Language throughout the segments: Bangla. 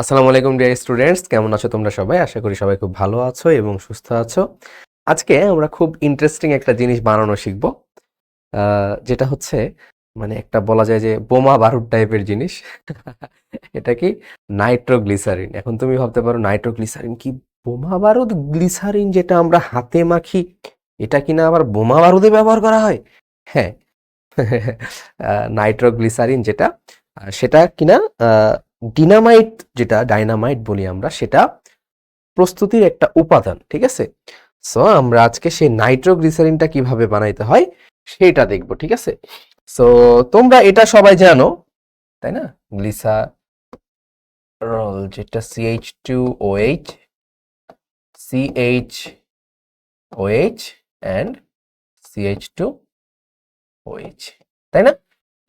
আসসালামু আলাইকুম ডিয়ার স্টুডেন্টস কেমন আছো তোমরা সবাই? আশা করি সবাই খুব ভালো আছো এবং সুস্থ আছো। আজকে আমরা খুব ইন্টারেস্টিং একটা জিনিস বানানো শিখব। যেটা হচ্ছে মানে একটা বলা যায় যে বোমা বারুদ টাইপের জিনিস। এটা কি? নাইট্রোগ্লিসারিন। এখন তুমি ভাবতে পারো, নাইট্রোগ্লিসারিন কি? বোমা বারুদ গ্লিসারিন যেটা আমরা হাতে মাখি, এটা কিনা আবার বোমা বারুদে ব্যবহার করা হয়? হ্যাঁ। নাইট্রোগ্লিসারিন যেটা সেটা কিনা ডিনামাইট যেটা, ডাইনামাইট বলি আমরা, সেটা প্রস্তুতির একটা উপাদান, ঠিক আছে? সো আমরা আজকে সেই নাইট্রোগ্লিসারিনটা কীভাবে বানাইতে হয় সেটা দেখব, ঠিক আছে? সো তোমরা এটা সবাই জানো, তাই না? গ্লিসারল যেটা CH two OH CH OH and CH two OH তাই না?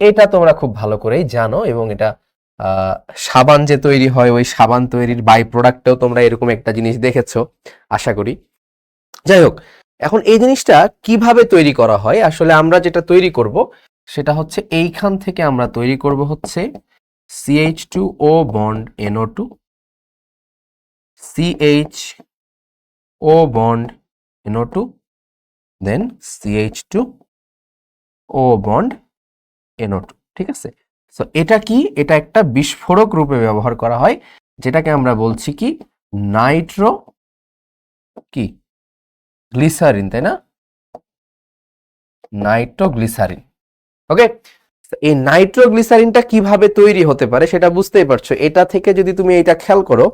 এটা তোমরা খুব ভালো করেই জানো এবং এটা সাবান যে তৈরি হয়, ওই সাবান তৈরির বাই প্রোডাক্টেও তোমরা এরকম একটা জিনিস দেখেছ, আশা করি। যাই হোক, এখন এই জিনিসটা কীভাবে তৈরি করা হয়? আসলে আমরা যেটা তৈরি করব, সেটা হচ্ছে এইখান থেকে আমরা তৈরি করব হচ্ছে CH two O bond NO two CH O bond NO two then CH two O bond NO two ঠিক আছে? সো এটা কি? এটা একটা বিস্ফোরক রূপে ব্যবহার করা হয়, যেটাকে আমরা বলছি কি? নাইট্রো কি? গ্লিসারিন, তাই না? নাইট্রোগ্লিসারিন। ওকে এই নাইট্রোগ্লিসারিনটা কীভাবে তৈরি হতে পারে সেটা বুঝতেই পারছ। এটা থেকে যদি তুমি এটা খেয়াল করো,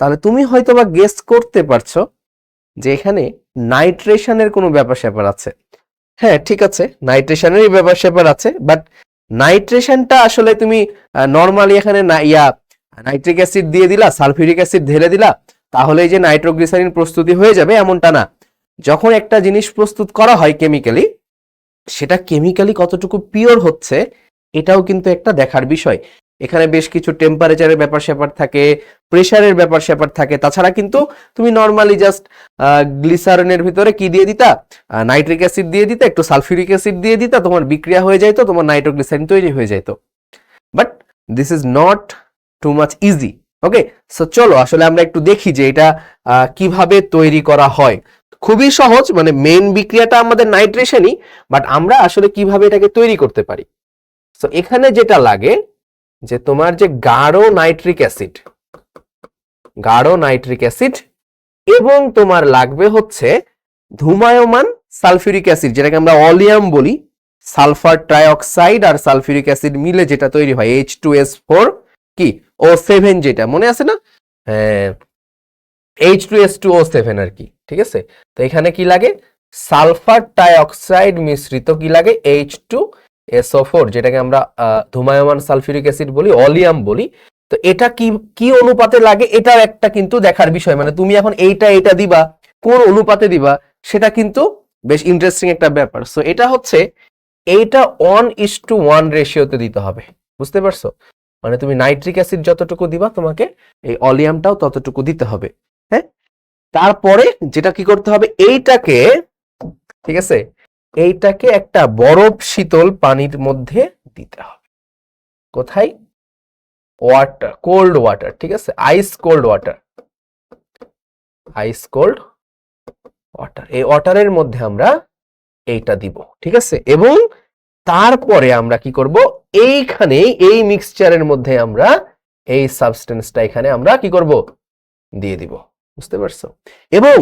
তাহলে তুমি হয়তো বা গেস করতে পারছ যে এখানে নাইট্রেশনের কোনো ব্যাপার স্যাপার আছে। হ্যাঁ ঠিক আছে, নাইট্রেশনেরই ব্যাপার স্যাপার আছে বাট নাইট্রেশনটা আসলে তুমি নর্মালি এখানে ইয়া, নাইট্রিক অ্যাসিড দিয়ে দিলা, সালফিউরিক অ্যাসিড ঢেলে দিলা তাহলে এই যে নাইট্রোগ্লিসারিন প্রস্তুতি হয়ে যাবে এমনটা না। যখন একটা জিনিস প্রস্তুত করা হয় কেমিক্যালি সেটা কেমিক্যালি কতটুকু পিওর হচ্ছে, এটাও কিন্তু একটা দেখার বিষয়। এখানে বেশ কিছু টেম্পারেচারের ব্যাপার স্যাপার থাকে প্রেসারের ব্যাপার স্যাপার থাকে। তাছাড়া কিন্তু তুমি নর্মালি জাস্ট গ্লিসারনের ভিতরে কি দিয়ে দিতা? নাইট্রিক অ্যাসিড দিয়ে দিতা, একটু সালফিউরিক অ্যাসিড দিয়ে দিতা, তোমার বিক্রিয়া হয়ে যাইতো, তোমার নাইট্রোগ্লিসারিন তৈরি হয়ে যেত but this is not too much easy okay so চলো, আসলে আমরা একটু দেখি যে এটা কীভাবে তৈরি করা হয়। খুবই সহজ মানে মেন বিক্রিয়াটা আমাদের নাইট্রেশনই বাট আমরা আসলে কীভাবে এটাকে তৈরি করতে পারি? সো এখানে যেটা লাগে যে তোমার যে গাঢ় নাইট্রিক অ্যাসিড, গাঢ় নাইট্রিক অ্যাসিড এবং তোমার লাগবে হচ্ছে ধুমায়মান সালফিউরিক অ্যাসিড, যেটাকে আমরা অলিয়াম বলি, সালফার ট্রাইঅক্সাইড আর সালফিউরিক অ্যাসিড মিলে যেটা তৈরি হয় এইচ টু এস ফোর কি? ও সেভেন যেটা, মনে আছে না? হ্যাঁ H two S two O seven আর কি, ঠিক আছে? তো এখানে কি লাগে? সালফার ট্রাইঅক্সাইড মিশ্রিত কি লাগে? এইচ টু এসও ফোর যেটাকে আমরা ধুমায়মান সালফিউরিক অ্যাসিড বলি, অলিয়াম বলি, তো এটা কি কি অনুপাতে লাগে এটার একটা কিন্তু দেখার বিষয়। মানে তুমি এখন এইটা এটা দিবা, কোন অনুপাতে দিবা, সেটা কিন্তু বেশ ইন্টারেস্টিং একটা ব্যাপার। সো এটা হচ্ছে, এইটা ওয়ান ইস টু ওয়ান রেশিওতে দিতে হবে। বুঝতে পারছ? মানে তুমি নাইট্রিক অ্যাসিড যতটুকু দিবা তোমাকে, এই অলিয়ামটাও ততটুকু দিতে হবে। হ্যাঁ? তারপরে যেটা কি করতে হবে, এইটাকে, ঠিক আছে? এইটাকে একটা বরফ শীতল পানির মধ্যে দিতে হবে। কোথায়? ওয়াটার কোল্ড ওয়াটার ঠিক আছে? Ice cold water ice cold water এই ওয়াটারের মধ্যে আমরা এইটা দিব, ঠিক আছে? এবং তারপরে আমরা কি করব? এইখানে এই মিক্সচারের মধ্যে আমরা এই সাবস্টেন্সটা এখানে আমরা কি করব? দিয়ে দিব। বুঝতে পারছ? এবং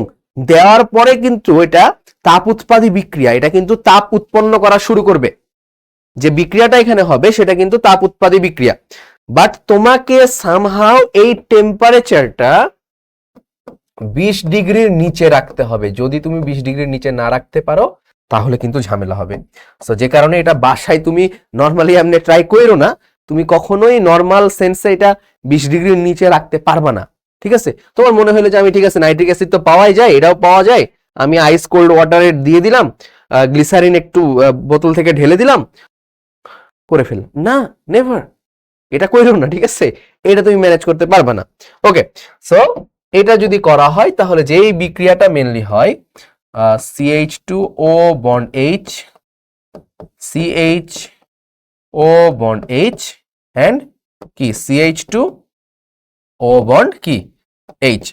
দেওয়ার পরে কিন্তু এটা তাপ উৎপাদী বিক্রিয়া, এটা কিন্তু তাপ উৎপন্ন করা শুরু করবে। যে বিক্রিয়াটা এখানে হবে, সেটা কিন্তু তাপ উৎপাদী বিক্রিয়া। বাট তোমাকে সামহাও এই টেম্পারেচারটা বিশ ডিগ্রির নিচে রাখতে হবে। যদি তুমি বিশ ডিগ্রির নিচে না রাখতে পারো, তাহলে কিন্তু ঝামেলা হবে। সো যে কারণে এটা বাসায় তুমি নর্মালি এমনি ট্রাই করো না, তুমি কখনোই নর্মাল সেন্সে এটা বিশ ডিগ্রির নিচে রাখতে পারবা না। ঠিক আছে? তোমার মনে হলো যে আমি ঠিক আছে নাইট্রিক অ্যাসিড তো পাওয়াই যায়, এটাও পাওয়া যায়। আমি আইস কোল্ড ওয়াটারে দিয়ে দিলাম গ্লিসারিন একটু বোতল থেকে ঢেলে দিলাম, করে ফেল না নেভার এটা কইরো না, ঠিক আছে? এটা তুমি ম্যানেজ করতে পারবা না। ওকে সো এটা যদি করা হয়, তাহলে যেই বিক্রিয়াটা মেনলি হয় CH two O bond H CH O bond H and কি? সিএইচ টু ও বন্ড কি? এইচ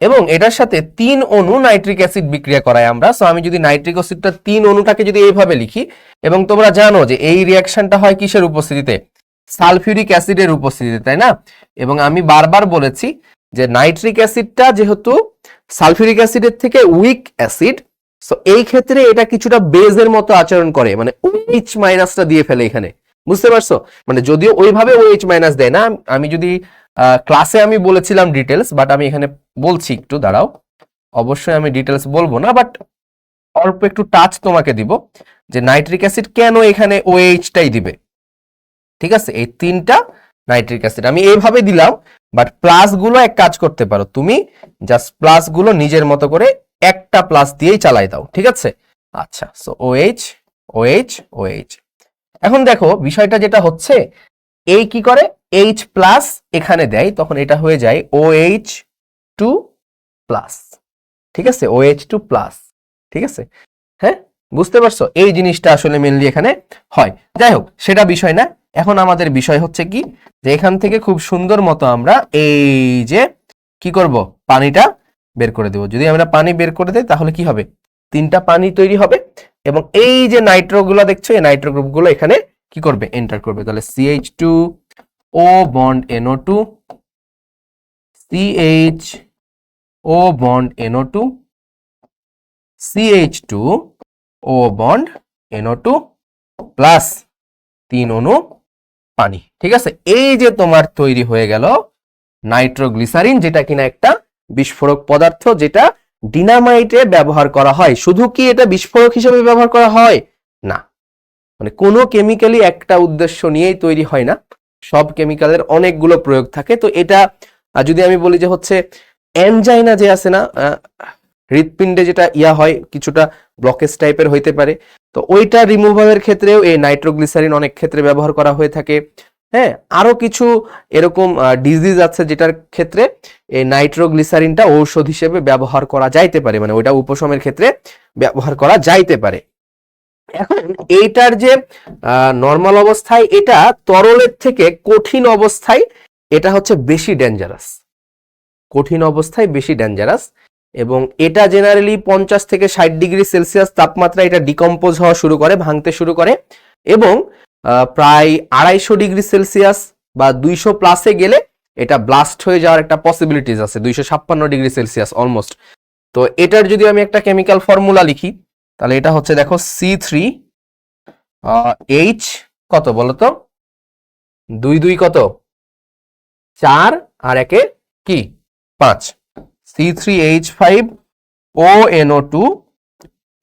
এবং এটার সাথে তিন অণু নাইট্রিক অ্যাসিড বিক্রিয়া করাই আমরা। সো আমি যদি নাইট্রিক অ্যাসিডটা তিন অণুটাকে যদি এইভাবে লিখি, এবং তোমরা জানো যে এই রিয়াকশনটা হয় কিসের উপস্থিতিতে? সালফিউরিক অ্যাসিডের উপস্থিতিতে, তাই না? এবং আমি বারবার বলেছি যে নাইট্রিক অ্যাসিডটা যেহেতু সালফিউরিক অ্যাসিডের থেকে উইক অ্যাসিড সো এই ক্ষেত্রে এটা কিছুটা বেজের মতো আচরণ করে। মানে ওইচ মাইনাসটা দিয়ে ফেলে এখানে। বুঝতে পারছ? মানে যদিও ওইভাবে ওইচ মাইনাস দেয় না, আমি যদি ক্লাসে আমি বলেছিলাম ডিটেলস বাট আমি এখানে বলছি একটু, দাঁড়াও। অবশ্যই আমি ডিটেলস বলব না বাট অল্প একটু টাচ তোমাকে দিব যে নাইট্রিক অ্যাসিড কেন এখানে ওএইচটাই দিবে। ঠিক আছে? এই তিনটা নাইট্রিক অ্যাসিড আমি এইভাবে দিলাম বাট প্লাসগুলো এক কাজ করতে পারো। তুমি জাস্ট প্লাসগুলো নিজের মতো করে একটা প্লাস দিয়েই চালাই দাও, ঠিক আছে? আচ্ছা সো ওএইচ ওএইচ ওএইচ এখন দেখো, বিষয়টা যেটা হচ্ছে এই কি করে? এইচ প্লাস এখানে দেয়, তখন এটা হয়ে যায় ওএইচ টু প্লাস ঠিক আছে? ওএইচ টু প্লাস ঠিক আছে? হ্যাঁ? বুঝতে পারছ? এই জিনিসটা আসলে মেনলি এখানে হয়। যাই হোক, সেটা বিষয় না। এখন আমাদের বিষয় হচ্ছে কি? যে এখান থেকে খুব সুন্দর মতো আমরা এই যে কি করব? পানিটা বের করে দেব। যদি আমরা পানি বের করে দেই, তাহলে কি হবে? তিনটা পানি তৈরি হবে এবং এই যে নাইট্রো গুলো দেখছ, এই নাইট্রো গ্রুপগুলো এখানে কি করবে? এন্টার করবে। তাহলে CH two CH O bond NO two CH two O bond NO two plus তিন অণু পানি। ঠিক আছে? এই যে তোমার তৈরি হয়ে গেল নাইট্রোগ্লিসারিন, যেটা কিনা একটা বিস্ফোরক পদার্থ, যেটা ডিনামাইটে ব্যবহার করা হয়। শুধু কি এটা বিস্ফোরক হিসেবে ব্যবহার করা হয়? না। মানে কোনো কেমিক্যালই একটা উদ্দেশ্য নিয়েই তৈরি হয় না। সব কেমিক্যালের অনেকগুলো প্রয়োগ থাকে। তো এটা যদি আমি বলি যে হচ্ছে এনজাইনা যে আছে না হৃৎপিণ্ডে যেটা ইয়া হয়, কিছুটা ব্লকেজ টাইপের হইতে পারে। তো ওইটা রিমুভালের ক্ষেত্রেও এই নাইট্রোগ্লিসারিন অনেক ক্ষেত্রে ব্যবহার করা হয়ে থাকে। হ্যাঁ আরও কিছু এরকম ডিজিজ আছে যেটার ক্ষেত্রে এই নাইট্রোগ্লিসারিনটা ঔষধ হিসেবে ব্যবহার করা যাইতে পারে। মানে ওইটা উপশমের ক্ষেত্রে ব্যবহার করা যাইতে পারে। এখন এইটার যে নর্মাল অবস্থায় এটা তরলের থেকে কঠিন অবস্থায় এটা হচ্ছে বেশি ডেঞ্জারাস কঠিন অবস্থায় বেশি ডেঞ্জারাস এবং এটা জেনারেলি পঞ্চাশ থেকে ষাট ডিগ্রি সেলসিয়াস তাপমাত্রা এটা ডিকম্পোজ হওয়া শুরু করে, ভাঙতে শুরু করে এবং প্রায় আড়াইশো ডিগ্রি সেলসিয়াস বা দুইশো প্লাসে গেলে এটা ব্লাস্ট হয়ে যাওয়ার একটা পসিবিলিটিস আছে, দুইশো ছাপ্পান্ন ডিগ্রি সেলসিয়াস অলমোস্ট তো এটার যদি আমি একটা কেমিক্যাল ফর্মুলা লিখি তাহলে এটা হচ্ছে দেখো সি থ্রি এইচ কত বলো তো দুই দুই কত? চার আর একে কি? পাঁচ। C three H five O NO two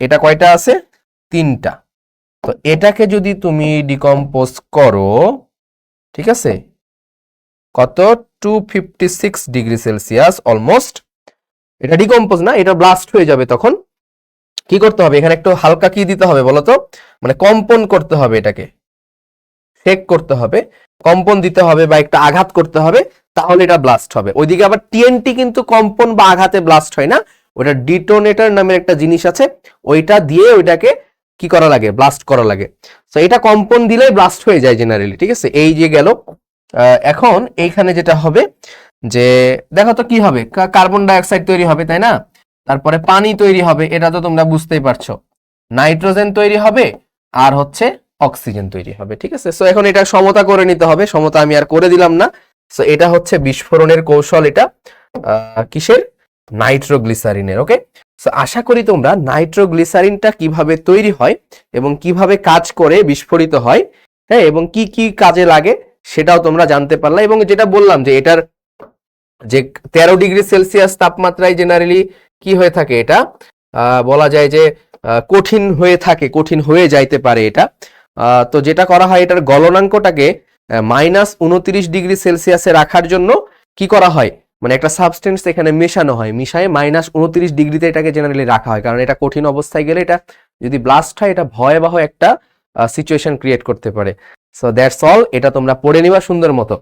এটা কয়টা আছে? তিনটা। তো এটাকে যদি তুমি ডিকম্পোজ করো, ঠিক আছে? কত? Two fifty six degree Celsius almost এটা ডিকম্পোজ না, এটা ব্লাস্ট হয়ে যাবে তখন। কি করতে হবে? এখানে একটু হালকা কি দিতে হবে বলতো মানে কম্পন করতে হবে এটাকে। শেক করতে হবে। কম্পন দিতে হবে বা একটু আঘাত করতে হবে, তাহলে এটা ব্লাস্ট হবে। ওইদিকে আবার টিএনটি কিন্তু কম্পন বা আঘাতে ব্লাস্ট হয় না। ওটা ডিটোনেটর নামের একটা জিনিস আছে। ওইটা দিয়ে ওইটাকে কি করা লাগে? ব্লাস্ট করা লাগে। তো এটা কম্পন দিলেই ব্লাস্ট হয়ে যায় জেনারেলি ঠিক আছে? এই যে গেল। এখন এইখানে যেটা হবে যে, দেখো তো কি হবে? কার্বন ডাইঅক্সাইড তৈরি হবে, তাই না? তারপরে পানি তৈরি হবে, এটা তো তোমরা বুঝতেই পারছ। নাইট্রোজেন তৈরি হবে আর হচ্ছে অক্সিজেন তৈরি হবে, ঠিক আছে? সো এখন এটা সমতা করে নিতে হবে, সমতা আমি আর করে দিলাম না। সো এটা হচ্ছে বিস্ফোরণের কৌশল, এটা কিসের? নাইট্রোগ্লিসারিনের ওকে সো আশা করি তোমরা নাইট্রোগ্লিসারিনটা কীভাবে তৈরি হয় এবং কীভাবে কাজ করে বিস্ফোরিত হয় হ্যাঁ এবং কি কি কাজে লাগে সেটাও তোমরা জানতে পারলা। এবং যেটা বললাম যে এটার যে তেরো ডিগ্রি সেলসিয়াস তাপমাত্রায় জেনারেলি কি হয়ে থাকে এটা? বলা যায় যে কঠিন হয়ে থাকে, কঠিন হয়ে যাইতে পারে এটা। তো যেটা করা হয়, এটার গলনাঙ্কটাকে মাইনাস উনত্রিশ ডিগ্রি সেলসিয়াসে রাখার জন্য কি করা হয়? মানে একটা সাবস্টেন্স এখানে মেশানো হয়। মিশায় মাইনাস উনত্রিশ ডিগ্রিতে এটাকে জেনারেলি রাখা হয়। কারণ এটা কঠিন অবস্থায় গেলে এটা, যদি ব্লাস্ট হয়, এটা ভয়াবহ একটা সিচুয়েশন ক্রিয়েট করতে পারে। সো দ্যাটস অল এটা তোমরা পড়ে নিবা সুন্দর মতো।